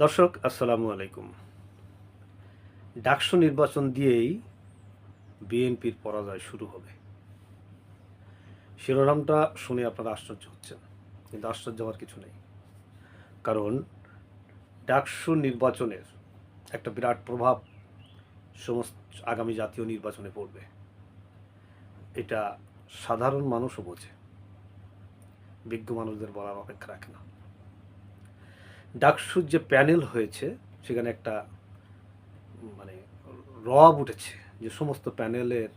দর্শক, আসসালামু আলাইকুম। ডাকসু নির্বাচন দিয়েই বিএনপির পরাজয় শুরু হবে। শিরোনামটা শুনে আপনারা আশ্চর্য হচ্ছেন, কিন্তু আশ্চর্য হওয়ার কিছু নেই। কারণ ডাকসু নির্বাচনের একটা বিরাট প্রভাব সমস্ত আগামী জাতীয় নির্বাচনে পড়বে। এটা সাধারণ মানুষও বোঝে, বিজ্ঞ মানুষদের বলার অপেক্ষা রাখে না। ডাকসুর যে প্যানেল হয়েছে, সেখানে একটা মানে রব উঠেছে যে সমস্ত প্যানেলের,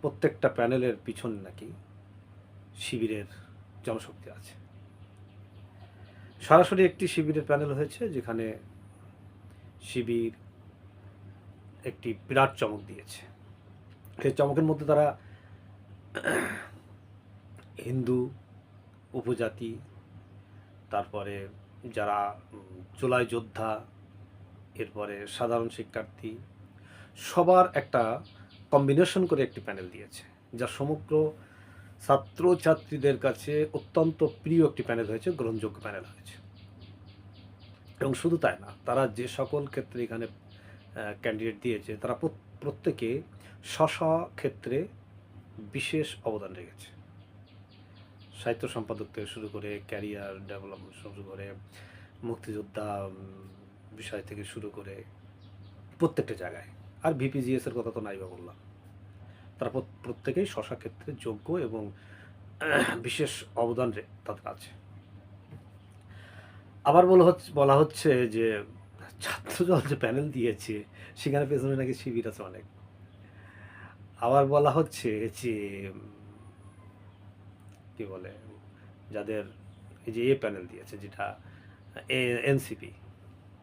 প্রত্যেকটা প্যানেলের পিছনে নাকি শিবিরের জনশক্তি আছে। সরাসরি একটি শিবিরের প্যানেল হয়েছে যেখানে শিবির একটি বিরাট চমক দিয়েছে। সেই চমকের মধ্যে তারা হিন্দু, উপজাতি, তারপরে যারা জুলাই যোদ্ধা, এরপরে সাধারণ শিক্ষার্থী, সবার একটা কম্বিনেশন করে একটি প্যানেল দিয়েছে, যা সমগ্র ছাত্রছাত্রীদের কাছে অত্যন্ত প্রিয় একটি প্যানেল হয়েছে, গ্রহণযোগ্য প্যানেল হয়েছে। এবং শুধু তাই না, তারা যে সকল ক্ষেত্রে এখানে ক্যান্ডিডেট দিয়েছে, তারা প্রত্যেকে স্ব ক্ষেত্রে বিশেষ অবদান রেখেছে। সাহিত্য সম্পাদক থেকে শুরু করে ক্যারিয়ার ডেভেলপমেন্ট শুরু করে মুক্তিযোদ্ধা বিষয় থেকে শুরু করে প্রত্যেকটা জায়গায়। আর ভিপিজিএস এর কথা তো নাই বা বললাম তারা প্রত্যেকেই শশা ক্ষেত্রে যোগ্য এবং বিশেষ অবদান তাদের আছে। আবার বলা হচ্ছে বলা হচ্ছে যে, ছাত্রদল যে প্যানেল দিয়েছে, সেখানে পেছনে নাকি শিবির আছে অনেক। আবার বলা হচ্ছে যে কি বলে, যাদের এই যে এ প্যানেল দিয়েছে, যেটা এনসিপি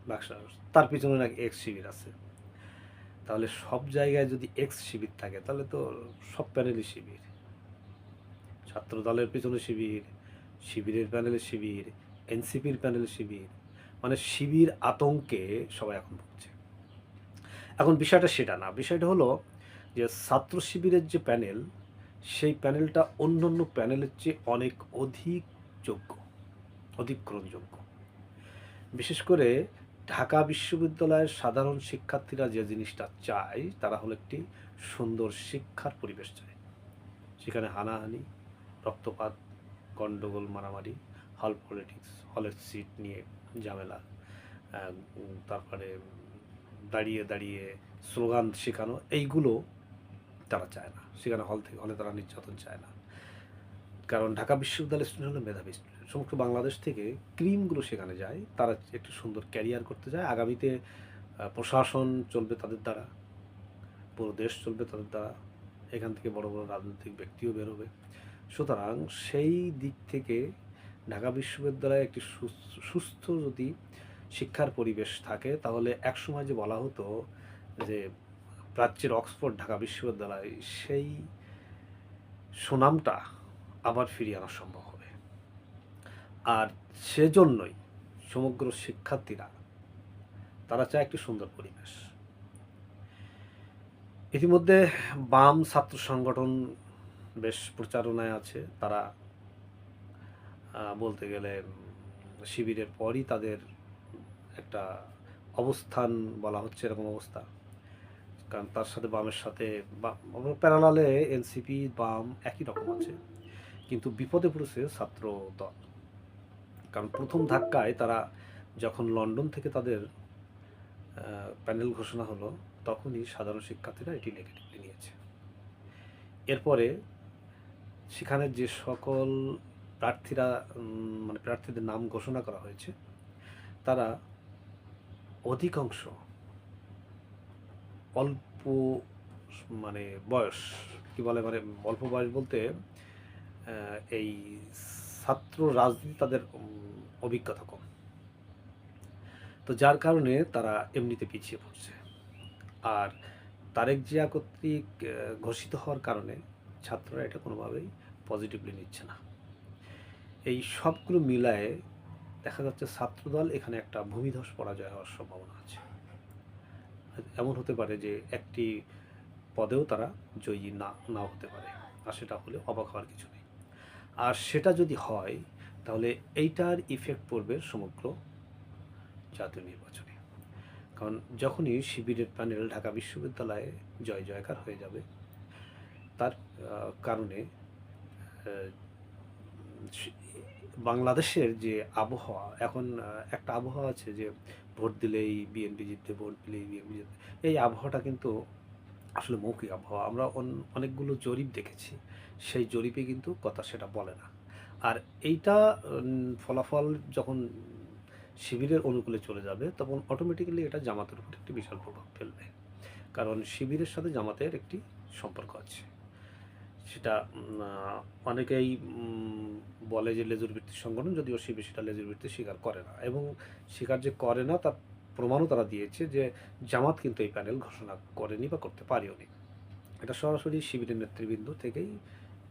বাক্সা তার পিছনে নাকি এক্স শিবির আছে। তাহলে সব জায়গায় যদি এক্স শিবির থাকে, তাহলে তো সব প্যানেলই শিবির। ছাত্র দলের পিছনে শিবির, শিবিরের প্যানেলে শিবির, এনসিপির প্যানেলে শিবির মানে শিবির আতঙ্কে সবাই এখন ভুগছে। এখন বিষয়টা সেটা না, বিষয়টা হলো যে ছাত্র শিবিরের যে প্যানেল সেই প্যানেলটা অন্য অন্য প্যানেলের চেয়ে অনেক অধিক যোগ্য, অধিক গ্রহণযোগ্য। বিশেষ করে ঢাকা বিশ্ববিদ্যালয়ের সাধারণ শিক্ষার্থীরা যে জিনিসটা চায়, তারা হলো একটি সুন্দর শিক্ষার পরিবেশ চায়। সেখানে হানাহানি, রক্তপাত গণ্ডগোল মারামারি হল পলিটিক্স হলের সিট নিয়ে ঝামেলা তারপরে দাঁড়িয়ে দাঁড়িয়ে স্লোগান শেখানো, এইগুলো তারা চায় না। সেখানে হল থেকে হলে তারা নির্যাতন চায় না। কারণ ঢাকা বিশ্ববিদ্যালয়ের স্টুডেন্ট হলো মেধাবী স্টুডেন্ট সমগ্র বাংলাদেশ থেকে ক্রিমগুলো সেখানে যায়। তারা একটি সুন্দর ক্যারিয়ার করতে যায়। আগামীতে প্রশাসন চলবে তাদের দ্বারা। পুরো দেশ চলবে তাদের দ্বারা। এখান থেকে বড় বড় রাজনৈতিক ব্যক্তিও বেরোবে। সুতরাং সেই দিক থেকে ঢাকা বিশ্ববিদ্যালয়ে একটি সুস- সুস্থ যদি শিক্ষার পরিবেশ থাকে, তাহলে একসময় যে বলা হতো যে প্রাচ্যের অক্সফোর্ড ঢাকা বিশ্ববিদ্যালয়, সেই সুনামটা আবার ফিরিয়ে আনা সম্ভব হবে। আর সেজন্যই সমগ্র শিক্ষার্থীরা, তারা চায় একটি সুন্দর পরিবেশ। ইতিমধ্যে বাম ছাত্র সংগঠন বেশ প্রচারণায় আছে। তারা বলতে গেলে শিবিরের পরই তাদের একটা অবস্থান বলা হচ্ছে, এরকম অবস্থা। কারণ তার সাথে বামের সাথে প্যারালালে এনসিপি বাম একই রকম আছে। কিন্তু বিপদে পড়েছে ছাত্র দল। কারণ প্রথম ধাক্কায় তারা যখন লন্ডন থেকে তাদের প্যানেল ঘোষণা হলো, তখনই সাধারণ শিক্ষার্থীরা এটি নেগেটিভলি নিয়েছে। এরপরে সেখানে যে সকল প্রার্থীরা মানে প্রার্থীদের নাম ঘোষণা করা হয়েছে, তারা অধিকাংশ অল্প মানে বয়স, কি বলে মানে অল্প বয়স বলতে এই ছাত্র রাজনীতি তাদের অভিজ্ঞতা কম। তো যার কারণে তারা এমনিতে পিছিয়ে পড়ছে। আর তারেক জিয়া কর্তৃক ঘোষিত হওয়ার কারণে ছাত্ররা এটা কোনোভাবেই পজিটিভলি নিচ্ছে না। এই সবগুলো মিলায়ে দেখা যাচ্ছে ছাত্রদল এখানে একটা ভূমিধস পরাজয় হওয়ার সম্ভাবনা আছে। এমন হতে পারে যে একটি পদেও তারা জয়ী না, নাও হতে পারে। আর সেটা হলে অবাক হওয়ার কিছু নেই। আর সেটা যদি হয়, তাহলে এইটার ইফেক্ট পড়বে সমগ্র জাতীয় নির্বাচনে। কারণ যখনই শিবিরের প্যানেল ঢাকা বিশ্ববিদ্যালয়ে জয় জয়কার হয়ে যাবে, তার কারণে বাংলাদেশের যে আবহাওয়া, এখন একটা আবহাওয়া আছে যে ভোট দিলেই বিএনপি জিতবে, ভোট দিলেই বিএনপি জিতবে, এই আবহাওয়াটা কিন্তু আসলে মৌখিক আবহাওয়া। আমরা অনেকগুলো জরিপ দেখেছি, সেই জরিপে কিন্তু কথা সেটা বলে না। আর এইটা ফলাফল যখন শিবিরের অনুকূলে চলে যাবে, তখন অটোমেটিক্যালি এটা জামাতের উপর একটি বিশাল প্রভাব ফেলবে। কারণ শিবিরের সাথে জামাতের একটি সম্পর্ক আছে। সেটা অনেকেই বলে যে লেজুর ভিত্তিক সংগঠন, যদিও শিবির সেটা লেজুর ভিত্তি স্বীকার করে না। এবং স্বীকার যে করে না, তার প্রমাণও তারা দিয়েছে যে জামাত কিন্তু এই প্যানেল ঘোষণা করেনি বা করতে পারেওনি। এটা সরাসরি শিবিরের নেতৃবৃন্দ থেকেই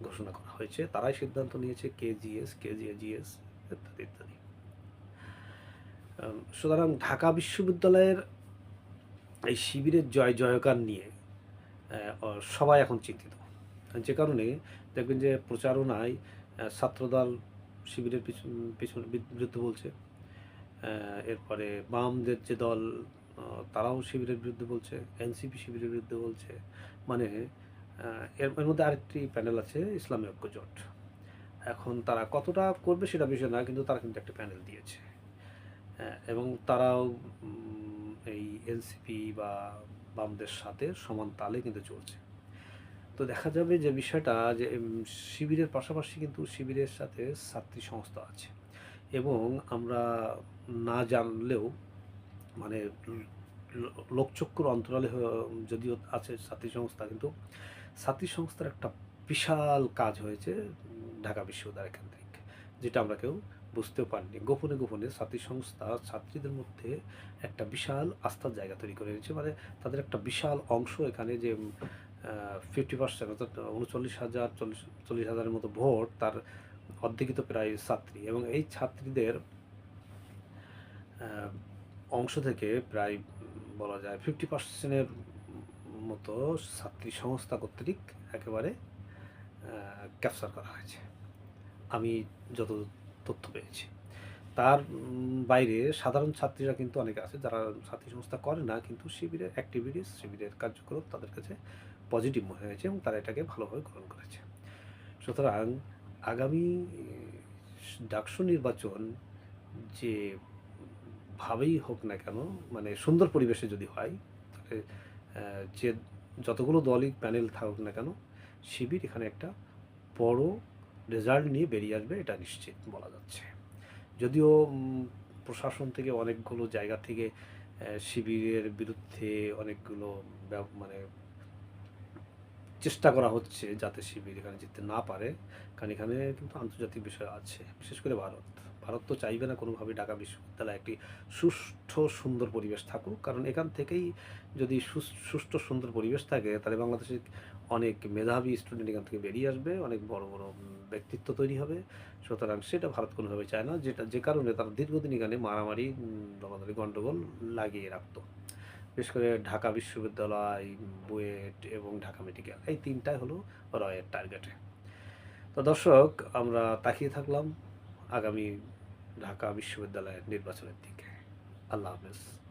ঘোষণা করা হয়েছে। তারাই সিদ্ধান্ত নিয়েছে কে জিএস কে জিএস ইত্যাদি। ইত্যাদি সুতরাং ঢাকা বিশ্ববিদ্যালয়ের এই শিবিরের জয় জয়কার নিয়ে সবাই এখন চিন্তিত। যে কারণে দেখবেন যে প্রচারণায় ছাত্রদল শিবিরের পিছন, পিছনে বিরুদ্ধে বলছে। এরপরে বামদের যে দল তারাও শিবিরের বিরুদ্ধে বলছে, এনসিপি শিবিরের বিরুদ্ধে বলছে। মানে এর মধ্যে আরেকটি প্যানেল আছে, ইসলামী ঐক্য জোট। এখন তারা কতটা করবে সেটা বিষয় না, কিন্তু তারা কিন্তু একটা প্যানেল দিয়েছে। এবং তারাও এই এনসিপি বা বামদের সাথে সমান তালে কিন্তু চলছে। তো দেখা যাবে যে বিষয়টা যে শিবিরের পাশাপাশি কিন্তু শিবিরের সাথে ছাত্রী সংস্থা আছে। এবং আমরা না জানলেও মানে লোকচক্ষুর অন্তরালে যদিও আছে ছাত্রী সংস্থা, কিন্তু ছাত্রী সংস্থার একটা বিশাল কাজ হয়েছে ঢাকা বিশ্ববিদ্যালয় কেন্দ্রিক, যেটা আমরা কেউ বুঝতেও পারিনি। গোপনে গোপনে ছাত্রী সংস্থা ছাত্রীদের মধ্যে একটা বিশাল আস্থার জায়গা তৈরি করে নিয়েছে মানে তাদের একটা বিশাল অংশ এখানে যে ফিফটি পার্সেন্ট অর্থাৎ উনচল্লিশ হাজার, চল্লিশ চল্লিশ হাজারের মতো ভোট তার অর্ধেকিত প্রায় ছাত্রী। এবং এই ছাত্রীদের অংশ থেকে প্রায় বলা যায় ফিফটি পার্সেন্টের মতো ছাত্রী সংস্থা কর্তৃক একেবারে ক্যাপচার করা হয়েছে। আমি যত তথ্য পেয়েছি। তার বাইরে সাধারণ ছাত্রীরা কিন্তু অনেকে আছে যারা ছাত্রী সংস্থা করে না, কিন্তু শিবিরের অ্যাক্টিভিটিস শিবিরের কার্যক্রম তাদের কাছে পজিটিভ মনে হয়েছে এবং তারা এটাকে ভালোভাবে গ্রহণ করেছে। সুতরাং আগামী ডাকসু নির্বাচন যে ভাবেই হোক না কেন মানে সুন্দর পরিবেশে যদি হয়, তাহলে যে যতগুলো দলই প্যানেল থাকুক না কেন, শিবির এখানে একটা বড় রেজাল্ট নিয়ে বেরিয়ে আসবে, এটা নিশ্চিত বলা যাচ্ছে। যদিও প্রশাসন থেকে অনেকগুলো জায়গা থেকে শিবিরের বিরুদ্ধে অনেকগুলো মানে চেষ্টা করা হচ্ছে যাতে শিবির এখানে জিততে না পারে, কারণ এখানে কিন্তু আন্তর্জাতিক বিষয় আছে, বিশেষ করে ভারত। ভারত তো চাইবে না কোনোভাবে ঢাকা বিশ্ববিদ্যালয়ে একটি সুষ্ঠু সুন্দর পরিবেশ থাকুক, কারণ এখান থেকেই যদি সুষ্ঠু সুন্দর পরিবেশ থাকে, তাহলে বাংলাদেশের অনেক মেধাবী স্টুডেন্ট এখান থেকে বেরিয়ে আসবে, অনেক বড় বড় ব্যক্তিত্ব তৈরি হবে। সুতরাং সেটা ভারত কোনোভাবে চায় না, যেটা, যে কারণে তারা দীর্ঘদিন এখানে মারামারি দমাদমি গণ্ডগোল লাগিয়ে রাখতো। বিশেষ করে ঢাকা বিশ্ববিদ্যালয়, বুয়েট এবং ঢাকা মেডিকেল, এই তিনটাই হলো রয়ের টার্গেটে তো দর্শক, আমরা তাকিয়ে থাকলাম আগামী ঢাকা বিশ্ববিদ্যালয়ের নির্বাচনের দিকে। আল্লাহ হাফেজ।